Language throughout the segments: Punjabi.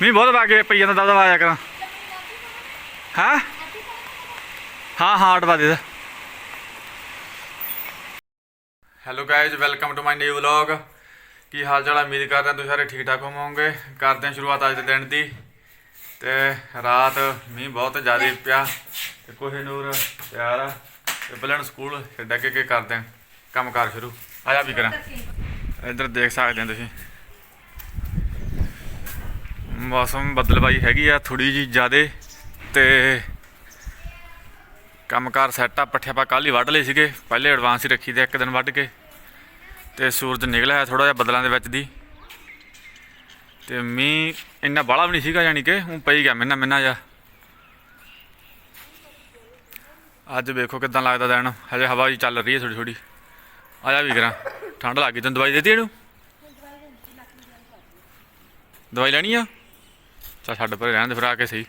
ਮੀਂਹ ਬਹੁਤ ਵਾ ਕੇ ਪਈ ਜਾਂਦਾ ਦਬਦਬ ਆਇਆ ਕਰਾਂ। ਹਾਂ? ਹਾਂ ਹਾਂ ਅਟਵਾ ਦੇ hello guys welcome to my new vlog ਕੀ ਹਾਲ ਚਾਲ ਉਮੀਦ ਕਰਦੇ ਹਾਂ ਤੁਸੀਂ ਸਾਰੇ ਠੀਕ ਠਾਕ ਹੋਵੋਗੇ। ਕਰਦੇ ਹਾਂ ਸ਼ੁਰੂਆਤ ਅੱਜ ਦੇ ਦਿਨ ਦੀ। ਤੇ ਰਾਤ ਮੀਂਹ ਬਹੁਤ ਜ਼ਿਆਦਾ ਪਿਆ। ਤੇ ਕੋਹੇਨੂਰ ਤਿਆਰ ਆ। ਤੇ ਬਲਨ ਸਕੂਲ ਛੱਡ ਕੇ ਕਰਦੇ ਹਾਂ ਕੰਮ ਕਾਰ ਸ਼ੁਰੂ। ਆਇਆ ਵੀ ਕਰਾਂ। ਇੱਧਰ ਦੇਖ ਸਕਦੇ ਹੋ ਤੁਸੀਂ। ਮੌਸਮ ਬਦਲਵਾਈ ਹੈਗੀ ਆ ਥੋੜੀ ਜੀ ਜ਼ਿਆਦੇ ਤੇ ਕੰਮਕਾਰ ਸੈੱਟ ਆ ਪੱਠੇ ਆਪਾਂ ਕੱਲ ਹੀ ਵੱਢ ਲਏ ਸੀਗੇ। ਪਹਿਲੇ ਐਡਵਾਂਸ ਹੀ ਰੱਖੀ ਤੇ ਇੱਕ ਦਿਨ ਵੱਢ ਕੇ ਤੇ ਸੂਰਜ ਨਿਕਲਿਆ ਹੈ ਥੋੜਾ ਜਿਹਾ ਬੱਦਲਾਂ ਦੇ ਵਿੱਚ ਦੀ। ਤੇ ਮੀਂਹ ਇੰਨਾ ਬਾਹਲਾ ਵੀ ਨਹੀਂ ਸੀਗਾ ਯਾਨੀ ਕਿ, ਹੁਣ ਪਈ ਗਿਆ ਮਿੰਨਾ ਮਿੰਨਾ ਜਾ ਅੱਜ ਵੇਖੋ ਕਿਦਾਂ ਲੱਗਦਾ ਦਿਨ। ਹਜੇ ਹਵਾ ਜੀ ਚੱਲ ਰਹੀ ਹੈ ਥੋੜੀ ਥੋੜੀ ਆਇਆ ਵੀ ਕਰਾਂ। ਠੰਡ ਲੱਗ ਗਈ। ਤੈਨੂੰ ਦਵਾਈ ਦੇਤੀ ਇਹਨੂੰ? ਦਵਾਈ ਲੈਣੀ ਆ? ਚਾ ਛੱਡ ਪਰੇ ਰਹਿਣ ਦੇ ਫਿਰ ਆ ਕੇ ਸਹੀ।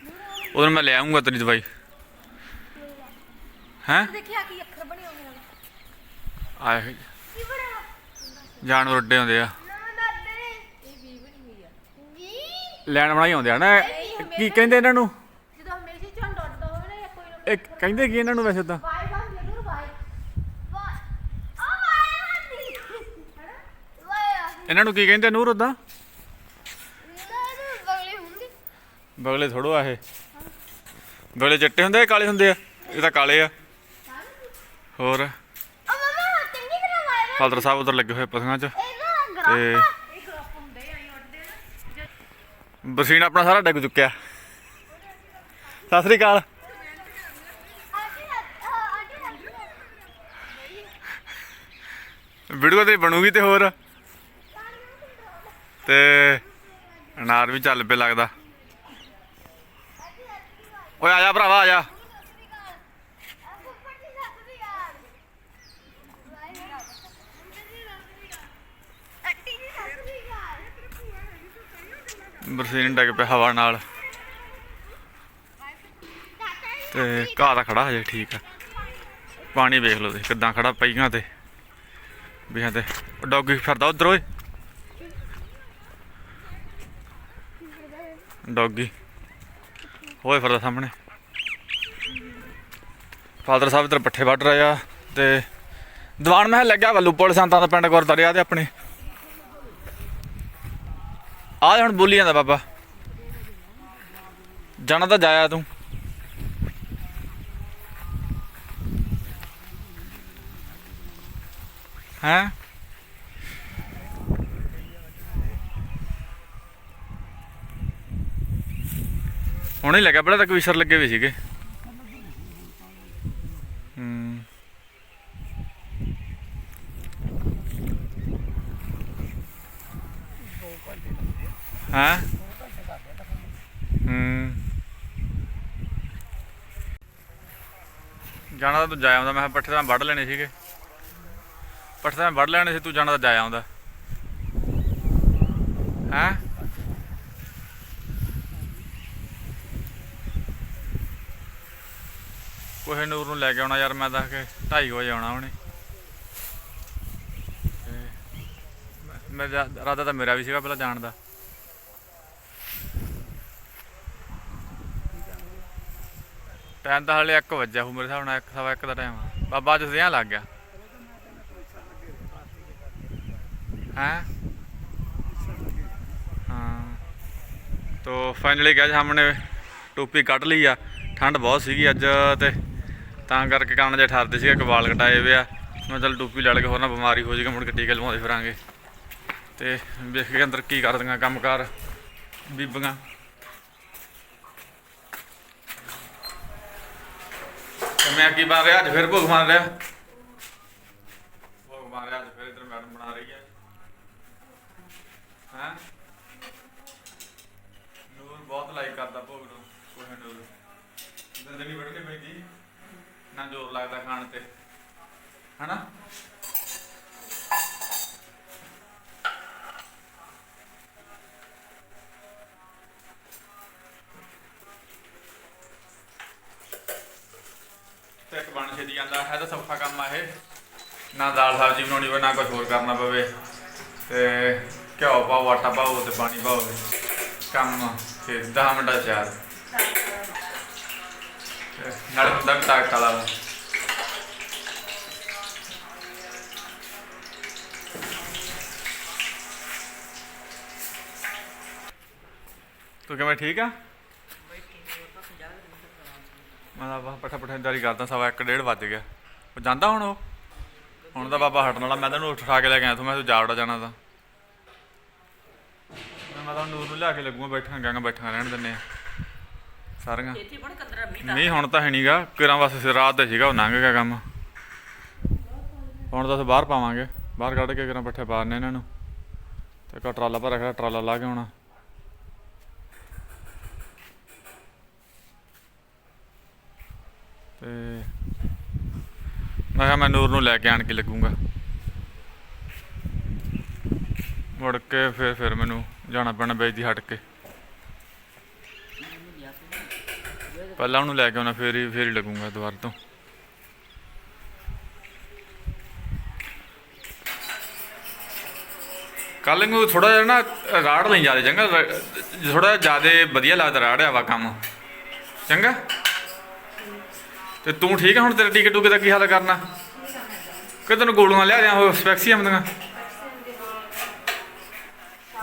ਉਦੋਂ ਮੈਂ ਲੈ ਆਉਂਗਾ ਤੇਰੀ ਦਵਾਈ। ਹੈਂ? ਦੇਖਿਆ ਕੀ ਅੱਖਰ ਬਣੇ ਹੋਏ ਹਨ ਆਏ ਕੀ ਜਾਨਵਰ ਉੱਡੇ ਹੁੰਦੇ ਆ। ਨਾ ਲੈਣ ਬਣਾਈ ਹੁੰਦੇ ਆ ਨਾ। ਕੀ ਕਹਿੰਦੇ ਇਹਨਾਂ ਨੂੰ? ਜਦੋਂ ਹਮੇਸ਼ਾ ਝੰਡ ਉੱਡਦਾ ਹੋਵੇ ਨਾ ਜਾਂ ਕੋਈ ਨਾ ਇਹ ਕਹਿੰਦੇ ਕੀ ਇਹਨਾਂ ਨੂੰ ਵੈਸੇ ਤਾਂ? ਇਹਨਾਂ ਨੂੰ ਕੀ ਕਹਿੰਦੇ ਨੂਰ ਉਦਾਂ ਨਾ ਬਗਲੇ ਹੁੰਦੇ ਬਗਲੇ ਥੋੜੋ ਆ ਇਹ। ਬਗਲੇ ਚਿੱਟੇ ਹੁੰਦੇ ਆ, ਕਾਲੇ ਹੁੰਦੇ ਆ? ਇਹ ਤਾਂ ਕਾਲੇ ਆ। ਹੋਰ? ਫਾਦਰ ਸਾਹਿਬ ਉਧਰ ਲੱਗੇ ਹੋਏ ਪਸ਼ੂਆਂ 'ਚ। ਇਹ ਨਾ ਤੇ ਬਰਸੀਨ ਆਪਣਾ ਸਾਰਾ ਡਿੱਗ ਚੁੱਕਿਆ। ਸਤਿ ਸ੍ਰੀ ਅਕਾਲ। ਵੀਡੀਓ ਤੇ ਬਣੂਗੀ ਤੇ ਹੋਰ। ਤੇ ਅਨਾਰ ਵੀ ਚੱਲ ਪਏ ਲੱਗਦਾ। ਓਏ ਆ ਜਾ ਭਰਾਵਾ, ਆ ਜਾ। ਬਰਸੀਨ ਡੱਗ ਪਿਆ ਹਵਾ ਨਾਲ। ਤੇ ਘਾਹ ਦਾ ਖੜਾ ਹਜੇ, ਠੀਕ ਆ। ਪਾਣੀ ਵੇਖ ਲਓ ਤੁਸੀਂ ਕਿੱਦਾਂ ਖੜਾ ਪਈਆਂ ਤੇ। ਵੀ ਤੇ ਡੌਗੀ ਫਿਰਦਾ ਉਧਰ, ਓਏ। ਡੌਗੀ। ਹੋਏ ਫਿਰਦਾ ਸਾਹਮਣੇ। ਫਾਦਰ ਸਾਹਿਬ ਇਧਰ ਪੱਠੇ ਵੱਢ ਰਹੇ ਆ ਤੇ ਦੀਵਾਨ ਮਹਿਲ ਲੱਗਿਆ ਵੱਲੂਪੁਰ ਸੰਤਾਂ ਦਾ ਪਿੰਡ ਗੁਰਦੁਆਰੇ ਤੇ ਆਪਣੇ। ਆ ਹੁਣ ਬੋਲੀ ਜਾਂਦਾ ਬਾਬਾ। ਜਾਣਾ ਤਾਂ ਜਾਇਆ ਤੂੰ। ਹੈਂ? ਹੁਣ ਹੀ ਲੱਗਾ, ਪਹਿਲਾਂ ਤੱਕ ਵਿਸਰ ਲੱਗੇ ਹੋਏ ਸੀਗੇ। ਹੂੰ। ਹਾਂ? ਹੂੰ। ਜਾਣਾ ਤਾਂ ਤੂੰ ਜਾ ਆਉਂਦਾ, ਮੈਂ ਕਿਹਾ ਪੱਠੇ ਤਾਂ ਵੱਢ ਲੈਣੇ ਸੀਗੇ। ਪੱਠੇ ਤਾਂ ਵੱਢ ਲੈਣੇ ਸੀ, ਤੂੰ ਜਾਣਾ ਤਾਂ ਜਾ ਆਉਂਦਾ। ਹੈਂ? ਕੋਹੇ ਨੂਰ ਨੂੰ ਲੈ ਕੇ ਆਉਣਾ ਯਾਰ, ਮੈਂ ਤਾਂ ਕਿ 2:30 ਵਜੇ ਆਉਣਾ ਉਹਨੇ ਮੈਂ- ਮੇਰਾ ਰਾਦਾ ਤਾਂ ਮੇਰਾ ਵੀ ਸੀਗਾ ਪਹਿਲਾਂ ਜਾਣ ਦਾ। ਟਾਈਮ ਤਾਂ ਹਲੇ 1 ਵਜੇ ਹੋ ਮੇਰੇ ਹਿਸਾਬ ਨਾਲ 1 ਸਵਾ 1 ਦਾ ਟਾਈਮ ਆ। ਬਾਬਾ ਅੱਜ ਸਿਆਂ ਲੱਗ ਗਿਆ। ਹੈਂ? ਹਾਂ। ਤੋ ਫਾਈਨਲੀ ਗਿਆ ਸਾਹਮਣੇ ਟੋਪੀ ਕੱਢ ਲਈ ਆ। ਠੰਡ ਬਹੁਤ ਸੀਗੀ ਅੱਜ ਤੇ ਤਾਂ ਕਰਕੇ ਕੰਮ ਜੇ ਠਰਦੇ ਸੀਗੇ ਇੱਕ ਵਾਲ ਕਟਾਏ ਹੋਏ ਆ। ਮੈਂ ਚੱਲ ਟੋਪੀ ਲੈ ਕੇ ਹੋਰ ਨਾ ਬਿਮਾਰੀ ਹੋ ਜਾਏਗੀ ਮੁੜ ਕੇ ਟੀਕੇ ਲਵਾਉਂਦੇ ਫਿਰਾਂਗੇ। ਤੇ ਵੇਖ ਕੇ ਅੰਦਰ ਕੀ ਕਰਦੀਆਂ ਕੰਮਕਾਰ ਬੀਬੀਆਂ। ਮੈਂ ਕੀ ਬਣ ਰਿਹਾ ਅੱਜ ਫਿਰ ਭੋਗ ਮਾਰ ਰਿਹਾ ਭੋਗ ਮਾਰ ਰਿਹਾ ਅੱਜ ਫਿਰ ਇਧਰ ਮੈਡਮ ਬਣਾ ਰਹੀ ਹੈ ਹਾਂ? ਨੂਰ ਬਹੁਤ ਲਾਈਕ ਕਰਦਾ ਭੋਗ ਨੂੰ, ਕੋਈ ਨੂਰ ਦੰਦਨੀ ਵੱਢਣੀ ਪੈਂਦੀ ਨਾ ਜ਼ੋਰ ਲੱਗਦਾ ਖਾਣ ਤੇ। ਹਨਾ? ਤੇ ਇੱਕ ਬਣ ਛੇਦੀ ਜਾਂਦਾ ਹੈ ਤਾਂ ਸੌਖਾ ਕੰਮ ਆ ਇਹ। ਨਾ ਦਾਲ ਸਬਜ਼ੀ ਬਣਾਉਣੀ ਪਵੇ, ਨਾ ਕੁਝ ਹੋਰ ਕਰਨਾ ਪਵੇ। ਤੇ ਘਿਓ ਪਾਓ, ਆਟਾ ਪਾਓ ਤੇ ਪਾਣੀ ਪਾਓ। ਕੰਮ ਫਿਰ 10 ਮਿੰਟਾਂ ਚਾਰ ਨਾਲੇ ਹੁੰਦਾ ਵਾਲਾ ਵਾ। ਤੂੰ ਕਿਵੇਂ ਠੀਕ ਆ ਮੈਂ ਤਾਂ ਬਸ ਪੱਠਾ ਪੱਠਾ ਜਾਰੀ ਕਰਦਾ ਸਵਾ 1 ਡੇਢ ਵੱਜ ਗਿਆ ਉਹ ਜਾਂਦਾ ਹੁਣ ਉਹ ਹੁਣ ਤਾਂ ਬਾਬਾ ਹਟਣ ਵਾਲਾ ਮੈਂ ਤਾਂ ਉਹਨੂੰ ਉਠਾ ਕੇ ਲੈ ਕੇ ਆਇਆ ਤੂੰ ਮੈਂ ਤੂੰ ਜਾਵੜਾ ਜਾਣਾ ਤਾਂ ਮੈਂ ਮੈਂ ਤਾਂ ਨੂਰ ਨੂੰ ਲਿਆ ਕੇ ਲੱਗੂਗਾ ਬੈਠਾਂ ਗਾਂਗਾ ਬੈਠਾਂ ਰਹਿਣ ਦਿੰਨੇ ਆ ਸਾਰੀਆਂ। ਇੱਥੇ ਬਣ ਨਹੀਂ ਹੁਣ ਤਾਂ ਹੈ ਨਹੀਂਗਾ ਕਿਰਾਂ ਵਾਸਤੇ ਰਾਤ ਦਾ ਸੀਗਾ ਉਹ ਲੰਘ ਗਿਆ ਕੰਮ। ਹੁਣ ਤਾਂ ਅਸੀਂ ਬਾਹਰ ਪਾਵਾਂਗੇ। ਬਾਹਰ ਕੱਢ ਕੇ ਕਿਰਾਂ ਪੱਠੇ ਪਾਣੇ ਇਹਨਾਂ ਨੂੰ। ਤੇ ਕਾ ਟਰਾਲਾ ਭਰ ਰੱਖਿਆ ਟਰਾਲਾ ਲਾ ਕੇ ਆਉਣਾ ਤੇ ਮੈਂ ਕਿਹਾ ਮੈਂ ਨੂਰ ਨੂੰ ਲੈ ਕੇ ਆਣ ਕੇ ਲੱਗੂੰਗਾ। ਮੁੜ ਕੇ ਫਿਰ ਫਿਰ ਮੈਨੂੰ ਜਾਣਾ ਪੈਣਾ ਬੇਇੱਜ਼ਤੀ ਹਟ ਕੇ। ਪਹਿਲਾਂ ਉਹਨੂੰ ਲੈ ਕੇ ਆਉਣਾ, ਫੇਰ ਹੀ ਫੇਰ ਹੀ ਲੱਗੂਗਾ ਦੁਬਾਰਾ ਤੋਂ। ਕੱਲ ਨੂੰ ਥੋੜਾ ਜਿਹਾ ਨਾ ਰਾੜ ਲਈ ਜ਼ਿਆਦਾ, ਚੰਗਾ? ਥੋੜਾ ਜ਼ਿਆਦਾ ਵਧੀਆ ਲੱਗਦਾ ਰਾੜਿਆ ਵਾ ਕੰਮ। ਚੰਗਾ? ਤੇ ਤੂੰ ਠੀਕ ਆ ਹੁਣ ਤੇਰੇ ਟਿਕਟ ਟੁਕੇ ਦਾ ਕੀ ਹਾਲ ਕਰਨਾ? ਕਿ ਤੈਨੂੰ ਗੋਲੀਆਂ ਲਿਆ ਦਿਆਂ ਉਹ ਸਪੈਕਸੀਅਮ ਦੀਆਂ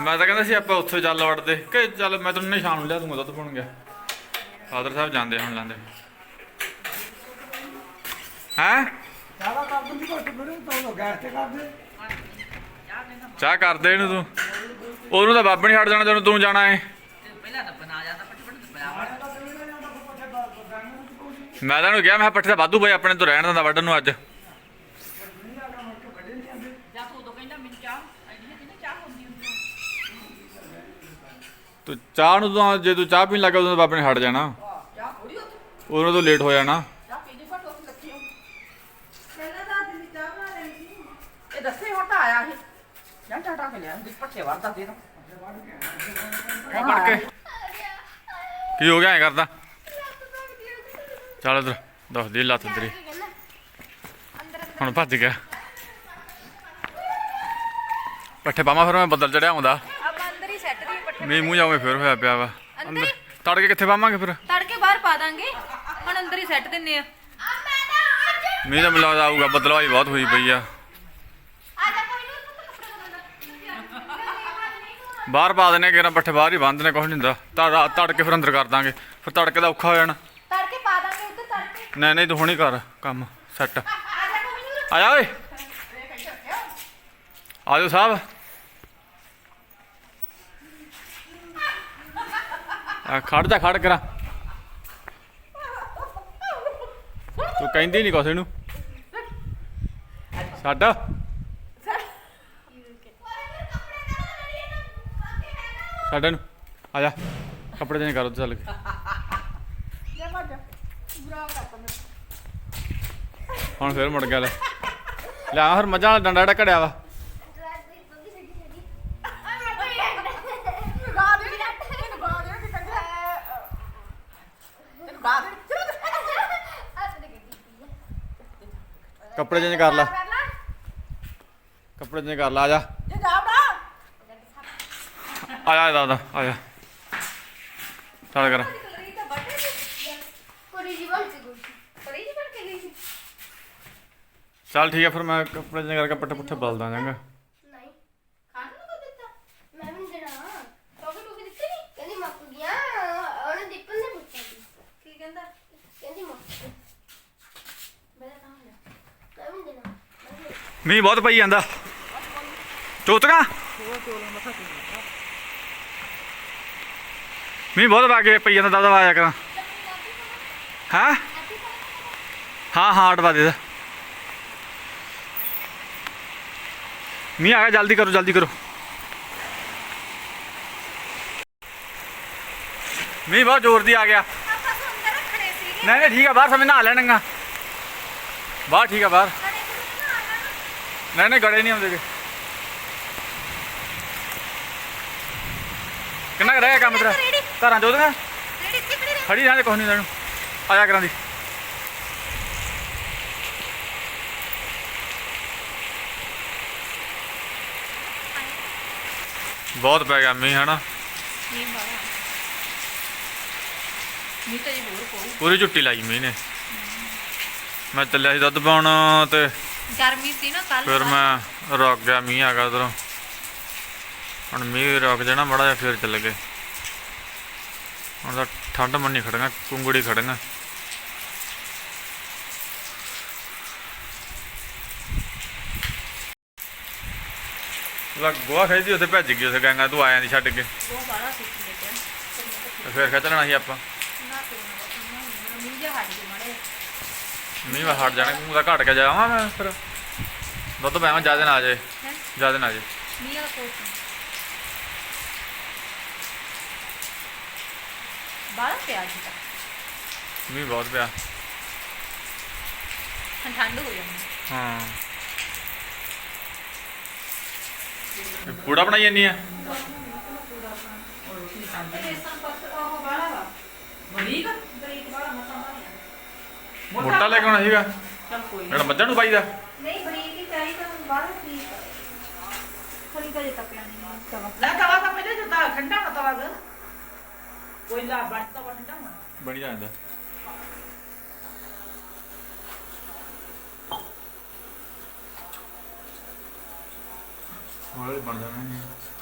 ਮੈਂ ਤਾਂ ਕਹਿੰਦਾ ਸੀ ਆਪਾਂ ਉੱਥੇ ਚੱਲ ਵੜਦੇ। ਕਿ ਚੱਲ ਮੈਂ ਤੈਨੂੰ ਨਿਸ਼ਾਨ ਲਿਆ ਦੂੰਗਾ, ਦੁੱਧ ਪਾਉਣ ਗਿਆ। ਫਾਦਰ ਸਾਹਿਬ ਜਾਂਦੇ ਹੁਣ ਲਾਂਦੇ ਹੈਂ? ਸਾਰਾ ਕਰ ਦਿੰਦੀ ਘੁੱਟ ਮੇਰੇ ਤੋਂ ਗੈਸ ਤੇ ਕਰ ਦੇ ਚਾਹ ਕਰਦੇ ਇਹਨੂੰ ਤੂੰ? ਉਹਨੂੰ ਤਾਂ ਬਾਬੇ ਨਹੀਂ ਛੱਡ ਜਾਣਾ ਜਦੋਂ ਤੂੰ ਜਾਣਾ ਏ। ਤੇ ਪਹਿਲਾਂ ਤਾਂ ਬਣਾ ਜਾਂਦਾ ਪੱਟ ਪੱਟ ਬਣਾ ਮੈਂ ਤਾਂ ਉਹਨੂੰ ਕਿਹਾ ਮੈਂ ਪੱਠੇ ਦਾ ਵਾਧੂ ਪਏ ਆਪਣੇ ਤੋਂ ਰਹਿਣ ਦਿੰਦਾ ਵੱਢਣ ਨੂੰ ਅੱਜ ਜਾਂ ਤੂੰ ਉਦੋਂ ਕਹਿੰਦਾ ਮੈਨੂੰ ਚਾਹ ਐਡੀ ਜਿਹੀ ਨਾ ਚਾਹ ਹੁੰਦੀ ਹੁੰਦੀ ਤੂੰ ਚਾਹ ਨੂੰ ਤਾਂ ਜੇ ਤੂੰ ਚਾਹ ਪੀਣ ਲੱਗਾ ਉਦੋਂ ਤਾਂ ਬਾਬੇ ਨੇ ਹਟ ਜਾਣਾ। ਚਾਹ ਥੋੜੀ ਉੱਥੇ? ਉਦੋਂ ਤੋਂ ਲੇਟ ਹੋ ਜਾਣਾ। ਚਾਹ ਪੀਂਦੀ ਘੱਟ ਉੱਥੇ ਲੱਗੀ ਹੋ ਪਹਿਲਾਂ ਤਾਂ ਦਿਨ ਚਾਹ ਬਣਾ ਲਈ ਸੀ। ਇਹ ਦੱਸੇ ਹੁਣ ਤਾਂ ਆਇਆ ਸੀ। ਜਾਂ ਟਾਟਾ ਕੇ ਲਿਆ ਦੀ ਪੱਠੇ ਵਰਦਾ ਦੇ ਦੋ ਫੜ ਕੇ। ਕੀ ਹੋ ਗਿਆ ਐ ਕਰਦਾ? ਚੱਲ ਇਧਰ ਦੱਸ ਦੇ ਲੱਤ ਤੇਰੀ। ਹੁਣ ਭੱਜ ਗਿਆ। ਪੱਠੇ ਪਾਵਾਂ ਫਿਰ ਮੈਂ ਬੱਦਲ ਚੜਿਆ ਆਉਂਦਾ ਆਪਾਂ ਅੰਦਰ ਹੀ ਸੈੱਟ ਦੀ ਪੱਟੇ ਮੀਂਹ ਮੂੰਹ ਜਾਵੇਂ ਫਿਰ ਹੋਇਆ ਪਿਆ ਵਾ। ਅੰਦਰ। ਤੜਕੇ ਕਿੱਥੇ ਪਾਵਾਂਗੇ ਫਿਰ? ਤੜਕੇ ਬਾਹਰ ਪਾ ਦਾਂਗੇ। ਹੁਣ ਅੰਦਰ ਹੀ ਸੈੱਟ ਦਿੰਨੇ ਆ। ਤਾਂ ਮੀਂਹ ਤਾਂ ਲੱਗਦਾ ਆਊਗਾ ਬੱਦਲਵਾਈ ਬਹੁਤ ਹੋਈ ਪਈ ਆ। ਬਾਹਰ ਪਾ ਦਿੰਨੇ ਕਿਰਾਂ ਪੱਠੇ ਬਾਹਰ ਹੀ ਬੰਦ ਨੇ ਕੁਛ ਨਹੀਂ ਹੁੰਦਾ। ਤੜ ਤੜਕੇ ਫਿਰ ਅੰਦਰ ਕਰ ਦਾਂਗੇ। ਫਿਰ ਤੜਕੇ ਦਾ ਔਖਾ ਹੋ ਜਾਣਾ। ਤੜਕੇ ਪਾ ਦਾਂਗੇ ਉੱਧਰ ਤੜਕੇ। ਨਹੀਂ ਨਹੀਂ ਤੂੰ ਹੁਣੀ ਕਰ ਕੰਮ ਸੈੱਟ। ਆ ਜਾ ਓਏ। ਆ ਜਾਓ ਸਾਹਿਬ। ਆ ਖੜ ਜਾ, ਖੜ ਕਰਾ। ਤੂੰ ਕਹਿੰਦੀ ਨਹੀਂ ਕੁਛ ਇਹਨੂੰ। ਛੱਡ। ਛੱਡ ਇਹਨੂੰ। ਆ ਜਾ, ਕੱਪੜੇ ਚੇਂਜ ਕਰੋ ਚੱਲ ਕੇ। ਹੁਣ ਫੇਰ ਮੁੜ ਗਿਆ ਲੈ। ਲੈ ਆ ਫਿਰ ਮੱਝਾਂ ਵਾਲਾ ਡੰਡਾ ਜਿਹੜਾ ਘੜਿਆ ਵਾ। ਕੱਪੜੇ ਚੇਂਜ ਕਰ ਲੈ। ਕੱਪੜੇ ਚੇਂਜ ਕਰ ਲੈ, ਆ ਜਾ। ਆ ਜਾ ਦਾਦਾ ਆ ਜਾ ਚੱਲ ਕਰ ਕੁੜੀ ਜੀ ਬਣ ਕੇ ਗਈ ਕੁੜੀ ਜੀ। ਬਣ ਕੇ ਗਈ ਚੱਲ ਠੀਕ ਆ, ਫਿਰ ਮੈਂ ਕੱਪੜੇ ਚੇਂਜ ਕਰਕੇ ਪੱਠੇ ਪੁੱਠੇ ਬਲਦਾ ਜਾਂਗਾ ਨਹੀਂ ਖਾਣ ਨੂੰ ਕੋ ਦਿੱਤਾ ਮੈਂ ਵੀ ਨੀ ਦੇਣਾ ਟੋਕੇ ਟੋਕੇ ਦਿੱਤੇ ਨਹੀਂ ਕਹਿੰਦੀ ਮੁੱਕ ਗਿਆ ਉਹਨੇ ਦੀਪਨ ਨੇ ਪੁੱਛਿਆ ਸੀ ਕੀ ਕਹਿੰਦਾ ਕਹਿੰਦੀ ਮੁੱਕ ਗਿਆ ਮੈਂ ਤਾਂ ਕਹਾਂ ਮੈਂ ਵੀ ਨੀ ਦੇਣਾ ਮੈਂ ਵੀ ਨੀ ਦੇਣਾ। ਮੀਂਹ ਬਹੁਤ ਪਈ ਜਾਂਦਾ। ਚੋਤਗਾ ਮੀਂਹ ਬਹੁਤ ਪਾ ਕੇ ਪਈ ਜਾਂਦਾ ਦਬਦਬਾ ਆਇਆ ਕਰਾਂ। ਹਾਂ? ਹਾਂ ਹਾਂ ਅਟਵਾ ਦੇ ਦੇ ਮੀਂਹ ਆ ਗਿਆ ਜਲਦੀ ਕਰੋ ਜਲਦੀ ਕਰੋ। ਮੀਂਹ ਬਹੁਤ ਜ਼ੋਰ ਦੀ ਆ ਗਿਆ। ਨਹੀਂ ਨਹੀਂ ਠੀਕ ਆ ਬਾਹਰ ਸਮਝ ਨਹਾ ਲੈਣਗਾ ਬਾਹਰ ਠੀਕ ਆ ਬਾਹਰ। ਨਾ ਨਹੀਂ ਨਹੀਂ ਗੜੇ ਨਹੀਂ ਆਉਂਦੇ ਗੇ। ਕਿੰਨਾ ਕੁ ਰਹਿ ਗਿਆ ਕੰਮ ਤੇਰਾ। ਧਾਰਾਂ ਇੱਥੇ ਖੜੀ ਰਹਿ। ਕੁਛ ਨਹੀਂ ਤੈਨੂੰ ਆ ਜਾ ਕਰਾਂ ਦੀ। ਬਹੁਤ ਪੈ ਗਿਆ ਮੀਂਹ ਹਨਾ? ਮੀਂਹ ਤਾਂ ਜੀ ਹੋਰ ਪਊ ਪੂਰੀ ਝੁੱਟੀ ਲਾਈ ਮੀਂਹ ਨੇ। ਮੈਂ ਚੱਲਿਆ ਸੀ ਦੁੱਧ ਪਾਉਣ ਤੇ ਗਰਮੀ ਸੀ ਨਾ ਕੱਲ ਫਿਰ ਮੈਂ ਰੁਕ ਗਿਆ ਮੀਂਹ ਆ ਗਿਆ ਉਧਰੋਂ। ਹੁਣ ਮੀਂਹ ਰੁਕ ਜਾਣਾ ਮੜਾ ਜਿਹਾ ਫਿਰ ਚੱਲ ਗਏ। ਹੁਣ ਤਾਂ ਠੰਡ ਮੰਨੀ ਖੜੀਆਂ ਕੁੰਗੜੀ ਖੜੀਆਂ ਲੱਗ ਗੋਆ ਖਾਈਦੀ ਉੱਥੇ ਭੱਜ ਗਈ ਉੱਥੇ ਗੰਗਾ ਤੂੰ ਆਇਆ ਨਹੀਂ ਛੱਡ ਕੇ। ਉਹ ਬਾਹਲਾ ਸੁੱਕ ਗਿਆ। ਤੇ ਫਿਰ ਖਿੱਚ ਲੈਣਾ ਸੀ ਆਪਾਂ। ਨਾ ਤੇ ਮੀਂਹ ਜਿਹਾ ਹਟ ਗਿਆ ਮਾੜੇ ਮੀਂਹ ਵਾ ਹਟ ਜਾਣਾ ਮੂੰਹ ਦਾ ਘਟ ਕੇ ਜਾਵਾਂ ਮੈਂ ਫਿਰ। ਦੁੱਧ ਪਾਵਾਂ ਜ਼ਿਆਦਾ ਨਾ ਆ ਜਾਏ। ਜ਼ਿਆਦਾ ਨਾ ਆ ਜਾਏ। ਮੀਂਹ ਵਾਲਾ ਕੋਟ ਬਾਹਲਾ ਪਿਆ ਜੀ ਤਾਂ। ਮੀਂਹ ਬਹੁਤ ਪਿਆ। ਹੁਣ ਠੰਡ ਹੋ ਜਾਂਦੀ। ਹਾਂ। ਇਹ ਪੂੜਾ ਬਣਾਈ ਜਾਂਦੀ ਆ? ਬਰੀਕ ਬਰੀਕ ਬਾਹਲਾ ਮਸਾਂ ਮੋਟਾ ਲੈ ਕੇ ਆਉਣਾ ਸੀਗਾ। ਚੱਲ ਕੋਈ ਜਿਹੜਾ ਮੱਝਾਂ ਨੂੰ ਪਾਈਦਾ ਨਹੀਂ ਬਰੀਕ ਹੀ ਚਾਹੀਦਾ ਬਾਹਰ ਠੀਕ ਹੈ ਥੋੜੀ ਕਦੇ ਤੱਕਿਆ ਨਹੀਂ ਤਵਾ। ਲੈ ਤਵਾ ਤਾਂ ਪਹਿਲੇ ਦਿੱਤਾ ਠੰਡਾ ਨਾ ਤਵਾ ਗਾ। ਕੋਈ ਲਾ ਬੱਟ ਤਵਾ ਠੰਡਾ ਨਾ ਬਣੀ ਜਾਂਦਾ। ਹੌਲੀ ਬਣ ਜਾਣਾ ਇਹ।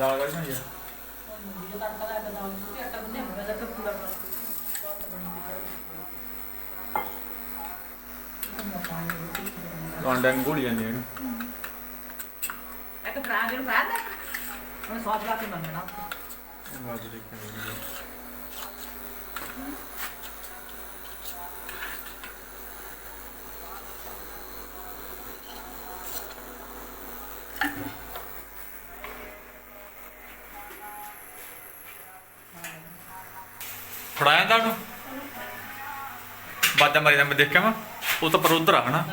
ਦਾਲ ਵਾਲੀ ਬਣਾਈ ਆ? ਨੂੰ ਘੋਲੀ ਜਾਂਦੀ ਇਹਨੂੰ। ਇੱਕ ਫਰਾਂਗ ਨੂੰ ਫਰਾਂਗ ਦੇ ਉਹਨੇ ਸਵਾਦ ਲਾ ਕੇ ਮੰਗਣਾ। ਬਾਅਦ ਵਿੱਚ ਦੇਖਾਂਗੇ ਫੜਾਇਆ ਤਾਂ ਉਹਨੂੰ? ਬਾਜਾ ਮਾਰੀ ਦਾ ਮੈਂ ਦੇਖਿਆ ਵਾ। ਉਹ ਤਾਂ ਪਰ ਉਧਰ ਆ, ਹਨਾ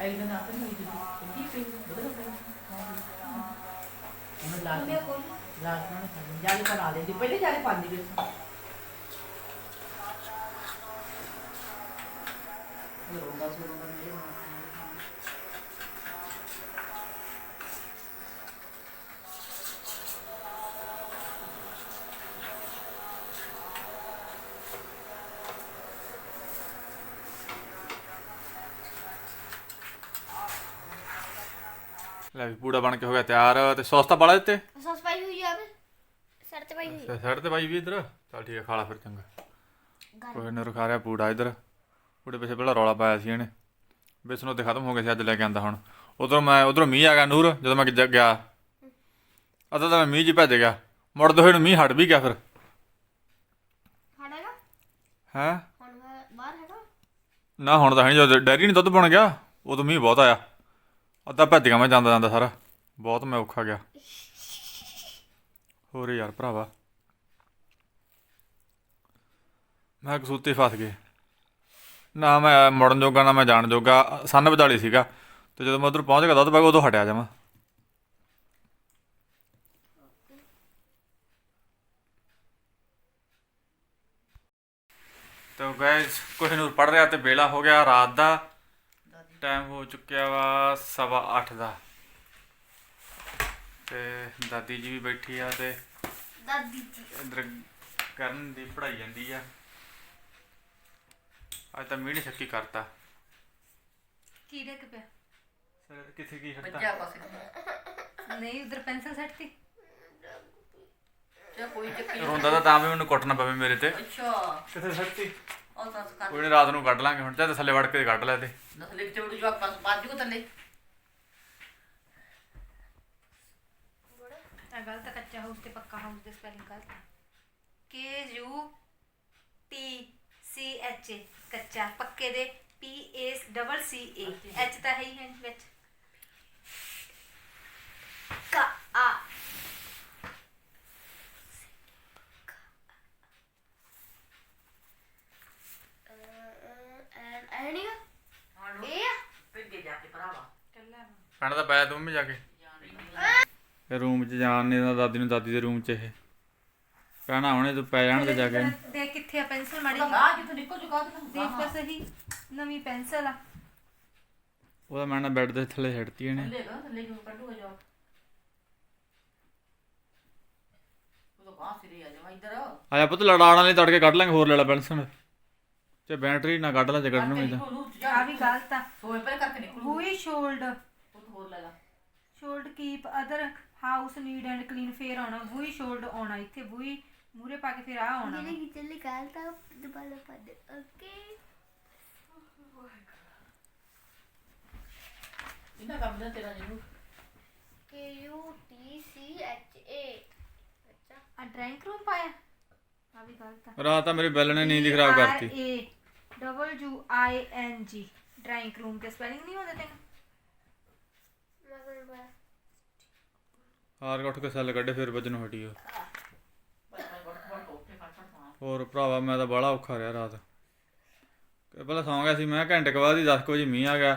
ਐਂ ਨਾ ਤਾਂ ਨਹੀਂ ਦਿੱਤੀ ਕੀ ਪਈ ਬਦਲ ਪਈ ਉਹਨੇ ਲਾ ਕੇ ਲਾ ਕੇ ਉਹਨੇ ਖਾਣੀ ਜਾਲੇ ਪਾ ਦੇ ਪਹਿਲੇ ਜਾਲੇ ਪਾਉਂਦੀ ਵੀ ਉਹ ਰੋਂਦਾ ਸੋ ਰੋਂਦਾ ਮੇਰੇ ਨਾਲ ਲੈ ਵੀ ਪੂੜਾ ਬਣ ਕੇ ਹੋ ਗਿਆ ਤਿਆਰ ਤੇ ਸੌਸ ਤਾਂ ਬਾਲਾ ਦਿੱਤੇ? ਸੌਸ ਪਾਈ ਹੋਈ ਆ ਸਰ ਤੇ ਪਾਈ ਹੋਈ। ਸਾਈਡ ਤੇ ਬਾਈ ਵੀ ਇਧਰ? ਚੱਲ ਠੀਕ ਹੈ ਖਾ ਲਾ ਫਿਰ ਚੰਗਾ। ਕੋਈ ਨਾ ਰਖਾ ਰਿਹਾ ਪੂੜਾ ਇਧਰ। ਪੂੜੇ ਪਿੱਛੇ ਪਹਿਲਾਂ ਰੌਲਾ ਪਾਇਆ ਸੀ ਇਹਨੇ। ਬੇਸਨ ਉਹਦੇ ਖਤਮ ਹੋ ਗਿਆ ਸੀ ਅੱਜ ਲੈ ਕੇ ਆਂਦਾ ਹੁਣ। ਉਧਰੋਂ ਮੈਂ ਉਧਰੋਂ ਮੀਂਹ ਆ ਗਿਆ ਨੂਰ ਜਦੋਂ ਮੈਂ ਜ- ਗਿਆ। ਅਦਾ ਤਾਂ ਮੈਂ ਮੀਂਹ 'ਚ ਹੀ ਭੱਜ ਗਿਆ। ਮੁੜਦੇ ਹੋਏ ਨੂੰ ਮੀਂਹ ਹਟ ਵੀ ਗਿਆ ਫਿਰ। ਖਾਣਾਗਾ ਹੈ? ਹੁਣ ਮੈਂ ਬਾਹਰ ਹੈਗਾ? ਨਾ ਹੁਣ ਤਾਂ ਹੈ ਨਹੀਂ ਜਦੋਂ ਡੈਰੀ ਨਹੀਂ ਦੁੱਧ ਬਣ ਗਿਆ ਉਦੋਂ ਮੀਂਹ ਬਹੁਤ ਆਇਆ। ਅੱਧਾ ਭੱਜ ਗਿਆ ਮੈਂ ਜਾਂਦਾ ਜਾਂਦਾ ਸਾਰਾ। ਬਹੁਤ ਮੈਂ ਔਖਾ ਗਿਆ। ਹੋਰ ਯਾਰ ਭਰਾਵਾ। ਮੈਂ ਕਸੂਤੇ ਫਸ ਗਏ ਨਾ ਮੈਂ ਮੁੜਨ ਜੋਗਾ, ਨਾ ਮੈਂ ਜਾਣ ਜੋਗਾ। ਸੰਨ ਵਿਚਾਲੀ ਸੀਗਾ। ਤੇ ਜਦੋਂ ਮੈਂ ਉਧਰ ਪਹੁੰਚ ਗਿਆ ਦੁੱਧ ਪਾ ਕੇ ਉਦੋਂ ਹਟਿਆ ਜਾਵਾਂ ਤੋ ਗਾਇਸ ਕੁਝ ਨੂੰ ਪੜ ਰਿਹਾ ਤੇ ਵੇਲਾ ਹੋ ਗਿਆ ਰਾਤ ਦਾ। ਟਾਈਮ ਹੋ ਚੁੱਕਿਆ ਵਾ ਸਵਾ ਅੱਠ ਦਾ। ਤੇ ਦਾਦੀ ਜੀ ਵੀ ਬੈਠੀ ਆ ਤੇ ਦਾਦੀ ਜੀ। ਇੰਦਰ ਕਰਨ ਦੀ ਪੜਾਈ ਜਾਂਦੀ ਆ। ਅੱਜ ਤਾਂ ਮੀਂਹ ਛੱਕੀ ਕਰਤਾ। ਕੀ ਡਿੱਗ ਪਿਆ? ਸਰ ਕਿੱਥੇ ਕੀ ਹਟਦਾ? ਬੱਜਾ ਪਾਸੇ ਨਹੀਂ ਉਧਰ ਪੈਨਸਲ ਸੈੱਟ ਤੀ ਤੇ ਕੋਈ ਚੱਕੀ ਰੋਂਦਾ ਤਾਂ ਤਾਂ ਵੀ ਮੈਨੂੰ ਕੁੱਟਣਾ ਪਵੇ ਮੇਰੇ ਤੇ। ਅੱਛਾ। ਕਿੱਥੇ ਸੱਟਤੀ ਉਹ ਤਾਂ ਕਰ ਕੋਈ ਨੀ ਰਾਤ ਨੂੰ ਕੱਢ ਲਾਂਗੇ ਹੁਣ ਚਾਹੇ ਥੱਲੇ ਵੜ ਕੇ ਕੱਢ ਲੈ ਤੇ। ਨਸਲੇ ਚ ਉੜ ਜਵਾਕ ਪਾਸ ਬਾਜੂ ਕੋ ਤੱਲੇ ਆ ਗਲਤ ਕੱਚਾ ਹਾਊਸ ਤੇ ਪੱਕਾ ਹਾਊਸ ਦੇ ਸਪੈਲਿੰਗ ਗਲਤ K U T C H A ਕੱਚਾ ਪੱਕੇ ਦੇ ਪੀ A double C A H ਤਾਂ ਹੈ ਹੀ ਹੈ ਵਿੱਚ। ਕਾ ਆ। ਐਂਡ ਐਨੀਗਾ ਹਾਂ ਇਹ ਆ। ਪਿੱਗੇ ਜਾ ਕੇ ਭਰਾਵਾ। ਕੱਲਾ ਪੈਣਾ ਤਾਂ ਪਾਇਆ ਤੂੰ ਵੀ ਜਾ ਕੇ। ਇਹ ਰੂਮ 'ਚ ਜਾਣ ਨਹੀਂ ਦਿੰਦਾ ਦਾਦੀ ਨੂੰ ਦਾਦੀ ਦੇ ਰੂਮ 'ਚ ਇਹ। ਕਹਿਣਾ ਹੁਣੇ ਤੂੰ ਪੈ ਜਾਣ ਤੇ ਜਾ ਕੇ। ਦੇਖ ਕਿੱਥੇ ਆ ਪੈਨਸਲ ਮਾੜੀ ਜਿਹੀ। ਗਾਹ ਜਿੱਥੋਂ ਨਿਕਲ ਜੂਗਾ ਦੇਖ ਤਾਂ ਸਹੀ ਨਵੀਂ ਪੈਨਸਲ ਆ। ਉਹਦਾ ਮੈਂ ਨਾ ਬੈੱਡ ਦੇ ਥੱਲੇ ਛੱਡਤੀ ਇਹਨੇ। ਥੱਲੇ ਗਾ ਥੱਲੇ ਕਿਉਂ ਕੱਢੂਗਾ ਜਾ। ਉਹਦਾ ਗਾਹ ਸਿਰੇ ਆ ਜਾ ਇੱਧਰ। ਆਇਆ ਪੁੱਤ ਲੜਾਣ ਵਾਲੀ ਤੜਕੇ ਕੱਢ ਲਾਂਗੇ ਹੋਰ ਲੈ ਲੈ ਪੈਨਸਲ। ਤੇ ਬੈਟਰੀ ਨਾ ਕੱਢ ਲਾ ਜੇ ਕੱਢਣੀ ਹੋਈ ਤਾਂ। ਆ ਵੀ ਗਲਤ ਆ। ਸੋਏ ਪਰ ਕਰਕੇ ਨਿਕਲੂ। ਵੀ ਸ਼ੋਲਡ। ਉਹ ਹੋਰ ਲੈ ਲਾ। Should keep other house need and clean ਫੇਰ ਆਉਣਾ। ਵੀ ਸ਼ੋਲਡ ਆਉਣਾ ਇੱਥੇ ਵੀ ਮੂਰੇ ਪਾ ਕੇ ਫਿਰ ਆ ਆਉਣਾ। ਮੇਰੇ ਕੀ ਚੱਲੇ ਕਾਲ ਤਾਂ ਦੁਬਾਰਾ ਪਾ ਦੇ। ਓਕੇ। ਇਹਨਾਂ ਕੰਮ ਦਾ ਤੇਰਾ ਜਿਹਨੂੰ K U T C H A ਅੱਛਾ। ਆ ਡਰਾਇੰਗ ਰੂਮ ਪਾਇਆ। ਆ ਵੀ ਗਲਤ ਆ। ਰਾਤ ਤਾਂ ਮੇਰੀ ਬੈਲ ਨੇ ਨੀਂਦ ਹੀ ਖਰਾਬ ਕਰਤੀ। ਏ ਡਬਲ ਯੂ ਆਈ ਐਨ ਜੀ ਡਰਾਇੰਗ ਰੂਮ ਤੇ ਸਪੈਲਿੰਗ ਨਹੀਂ ਆਉਂਦਾ ਤੈਨੂੰ? ਹਾਰ ਕੇ ਉੱਠ ਕੇ ਸੈੱਲ ਕੱਢੇ ਫਿਰ ਵੱਜਣੋਂ ਹਟੀ ਉਹ ਬੜ ਬੜ ਬੜ ਕੋਠੇ ਫੜ ਫੜ ਤਾਂ ਹੋਰ ਭਰਾਵਾ ਮੈਂ ਤਾਂ ਬੜਾ ਔਖਾ ਰਿਹਾ ਰਾਤ। ਪਹਿਲਾਂ ਸੌਂ ਗਿਆ ਸੀ ਮੈਂ ਘੰਟੇ ਕੁ ਬਾਅਦ ਹੀ 10 ਵਜੇ ਮੀਂਹ ਆ ਗਿਆ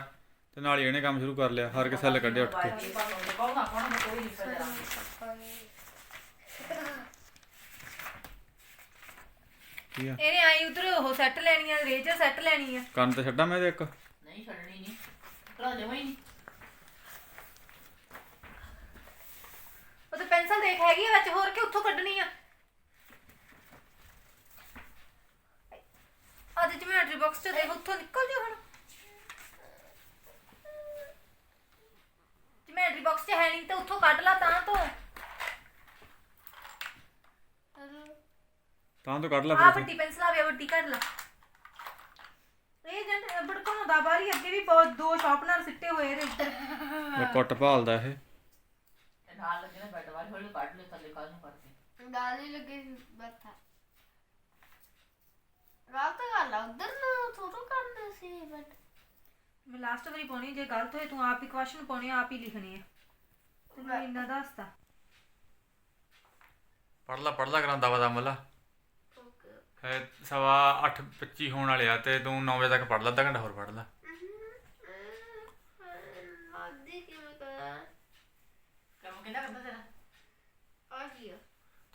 ਤੇ ਨਾਲ ਹੀ ਇਹਨੇ ਕੰਮ ਸ਼ੁਰੂ ਕਰ ਲਿਆ ਹਰ ਕੇ ਸੈੱਲ ਕੱਢੇ ਉੱਠ ਕੇ ਕੌਣਾ ਕੌਣਾ ਕੋਈ ਨਹੀਂ ਪੜਿਆ ਕੀ ਆ? ਇਹਨੇ ਆਈ ਉਧਰ ਉਹ ਸੈੱਟ ਲੈਣੀ ਆ ਰੇਜਰ ਸੈੱਟ ਲੈਣੀ ਆ। ਕੰਨ ਤੇ ਛੱਡਾਂ ਮੈਂ ਇਹਦੇ ਇੱਕ? ਨਹੀਂ ਛੱਡਣੀ ਨਹੀਂ। ਭਰਾ ਜਮਾ ਹੀ ਨਹੀਂ। ਉਹ ਤਾਂ ਪੈਨਸਲ ਦੇਖ ਹੈਗੀ ਆ ਵਿੱਚ ਹੋਰ ਕਿ ਉੱਥੋਂ ਕੱਢਣੀ ਆ? ਅੱਜ ਜਿਮੈਟਰੀ ਬਾਕਸ ਚ ਦੇਖ ਉੱਥੋਂ ਨਿਕਲ ਜਾ ਹੁਣ। ਜਿਮੈਟਰੀ ਬਾਕਸ ਚ ਹੈ ਨਹੀਂ ਤੇ ਉੱਥੋਂ ਕੱਢ ਲਾ ਤਾਂ ਤੋਂ। ਤਾਂ ਤੋਂ ਕੱਢ ਲੈ ਆ ਫਿਰ। ਵੱਡੀ ਪੈਨਸਲ ਆਵੇ ਵੱਡੀ ਕੱਢ ਲਾ। ਇਹ ਜੰਟ ਬੜਕਾਉਂਦਾ ਬਾਰੀ ਅੱਗੇ ਵੀ ਬਹੁਤ ਦੋ ਸ਼ਾਰਪਨਰ ਸਿੱਟੇ ਹੋਏ ਨੇ ਇੱਧਰ ਇਹ ਕੁੱਟ ਭਾਲਦਾ ਇਹ। ਨਾਲ ਲੱਗੇ ਨਾ ਬੈੱਡ ਵਾਲੀ ਹੌਲੀ ਕੱਢ ਲੈ ਥੱਲੇ ਕੱਲ ਨੂੰ ਕਰਕੇ ਗਾਲੀ ਲੱਗੇ ਬੈਠਾ। ਰਾਤ ਤੱਕ ਆ ਲਾ ਉਧਰ ਨੂੰ ਥੋੜਾ ਕਰਨਾ ਸੀ ਬਟ ਮੈਂ ਲਾਸਟ ਵਾਰੀ ਪਾਉਣੀ ਜੇ ਗਲਤ ਹੋਏ ਤੂੰ ਆਪ ਹੀ ਕੁਐਸਚਨ ਪਾਉਣੇ ਆਪ ਹੀ ਲਿਖਣੇ ਆ। ਤੈਨੂੰ ਇੰਨਾ ਦੱਸਤਾ। ਪੜ ਲਾ ਪੜ ਲਾ ਕਰਾਂ ਦਵਾ ਦਾ ਮੱਲਾ। ਓਕੇ ਹੈ ਸਵਾ 8:25 ਹੋਣ ਵਾਲੇ ਆ ਤੇ ਤੂੰ 9 ਵਜੇ ਤੱਕ ਪੜ ਲਾ ਅੱਧਾ ਘੰਟਾ ਹੋਰ ਪੜ ਲਾ। ਆਦੀ ਕਿਵੇਂ ਕਰਾਂ? ਕੰਮ ਕਿਹਦਾ ਕਰਦਾ ਤੇਰਾ? ਆ? ਗਿਆ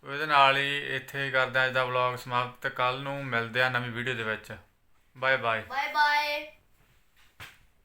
ਤੋ ਇਹਦੇ ਨਾਲ ਹੀ ਇੱਥੇ ਕਰਦੇ ਅੱਜ ਦਾ ਵਲੌਗ ਸਮਾਪਤ। ਕੱਲ ਨੂੰ ਮਿਲਦੇ ਆ ਨਵੀਂ ਵੀਡੀਓ ਦੇ ਵਿੱਚ। Bye bye bye bye